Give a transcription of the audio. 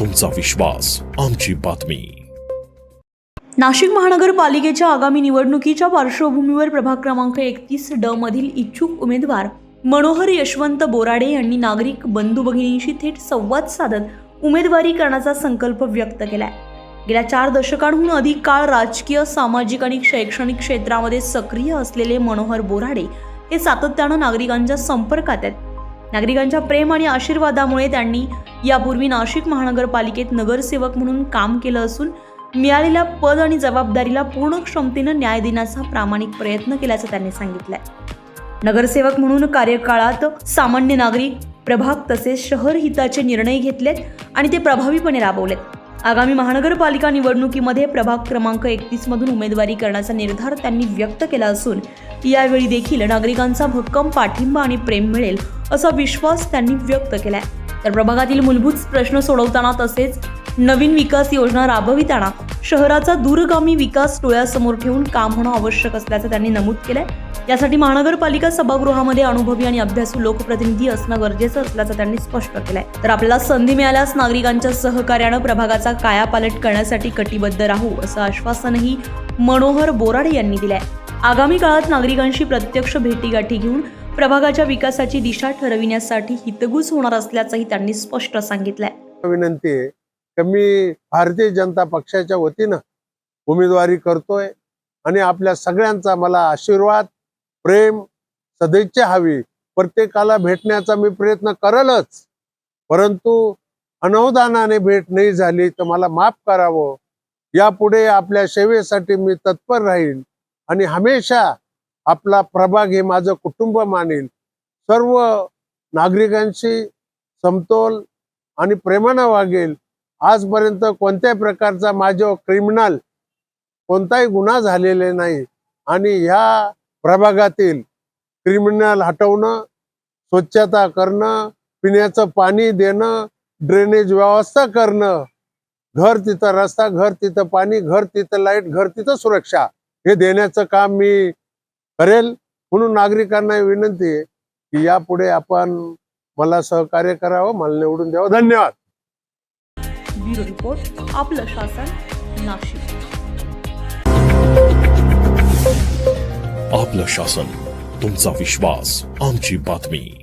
तुमचा विश्वास आमची बातमी. नाशिक महानगरपालिकेच्या आगामी निवडणुकीच्या पार्श्वभूमीवर प्रभाग क्रमांक एकतीस ड मधील इच्छुक उमेदवार मनोहर यशवंत बोराडे यांनी नागरिक बंधू भगिनींशी थेट संवाद साधत उमेदवारी करण्याचा संकल्प व्यक्त केलाय. गेल्या चार दशकांहून अधिक काळ राजकीय सामाजिक आणि शैक्षणिक क्षेत्रामध्ये सक्रिय असलेले मनोहर बोराडे हे सातत्यानं नागरिकांच्या संपर्कात आहेत. नागरिकांच्या प्रेम आणि आशीर्वादामुळे त्यांनी यापूर्वी नाशिक महानगरपालिकेत नगरसेवक म्हणून काम केलं असून मिळालेल्या पद आणि जबाबदारीला पूर्ण क्षमतेनं न्याय देण्याचा प्रामाणिक प्रयत्न केल्याचं त्यांनी सांगितलंय. नगरसेवक म्हणून कार्यकाळात सामान्य नागरिक प्रभाग तसेच शहर हिताचे निर्णय घेतलेत आणि ते प्रभावीपणे राबवलेत. आगामी महानगरपालिका निवडणुकीमध्ये प्रभाग क्रमांक एकतीसमधून उमेदवारी करण्याचा निर्धार त्यांनी व्यक्त केला असून यावेळी देखील नागरिकांचा भक्कम पाठिंबा आणि प्रेम मिळेल असा विश्वास त्यांनी व्यक्त केलाय. तर प्रभागातील मूलभूत प्रश्न सोडवताना तसेच नवीन विकास योजना राबविताना शहराचा दूरगामी विकास डोळ्यासमोर ठेवून काम होणं आवश्यक असल्याचं त्यांनी नमूद केलंय. यासाठी महानगरपालिका सभागृहामध्ये अनुभवी आणि अभ्यासू लोकप्रतिनिधी असणं गरजेचं असल्याचं त्यांनी स्पष्ट केलंय. तर आपल्याला संधी मिळाल्यास नागरिकांच्या सहकार्यानं प्रभागाचा कायापालट करण्यासाठी कटिबद्ध राहू असं आश्वासनही मनोहर बोराडे यांनी दिलंय. आगामी काळात नागरिकांशी प्रत्यक्ष भेटीगाठी घेऊन प्रभागाच्या विकासाची दिशा ठरविण्यासाठी हितगुज होणार असल्याचंही त्यांनी स्पष्ट सांगितलंय. विनंती आहे की मी भारतीय जनता पक्षाच्या वतीनं उमेदवारी करतोय आणि आपल्या सगळ्यांचा मला आशीर्वाद प्रेम सदिच्छा हवी. प्रत्येकाला भेटण्याचा मी प्रयत्न करलच. परंतु अनवधानाने भेट नाही झाली तर मला माफ करावं. यापुढे आपल्या सेवेसाठी मी तत्पर राहील आणि हमेशा आपला प्रभाग हे माझं कुटुंब मानेल. सर्व नागरिकांशी समतोल आणि प्रेमानं वागेल. आजपर्यंत कोणत्याही प्रकारचा माझ्या क्रिमिनल कोणताही गुन्हा झालेले नाही. आणि ह्या प्रभागातील क्रिमिनल हटवणं स्वच्छता करणं पिण्याचं पाणी देणं ड्रेनेज व्यवस्था करणं. घर तिथं रस्ता घर तिथं पाणी घर तिथं लाइट घर तिथं सुरक्षा. हे देण्याचं काम मी करेल. म्हणून नागरिकांना विनंती आहे की यापुढे आपण मला सहकार्य करावं मला निवडून द्यावं. धन्यवाद. ब्युरो रिपोर्ट आपलं शासन नाशिक. आपलं शासन तुमचा विश्वास आमची बातमी.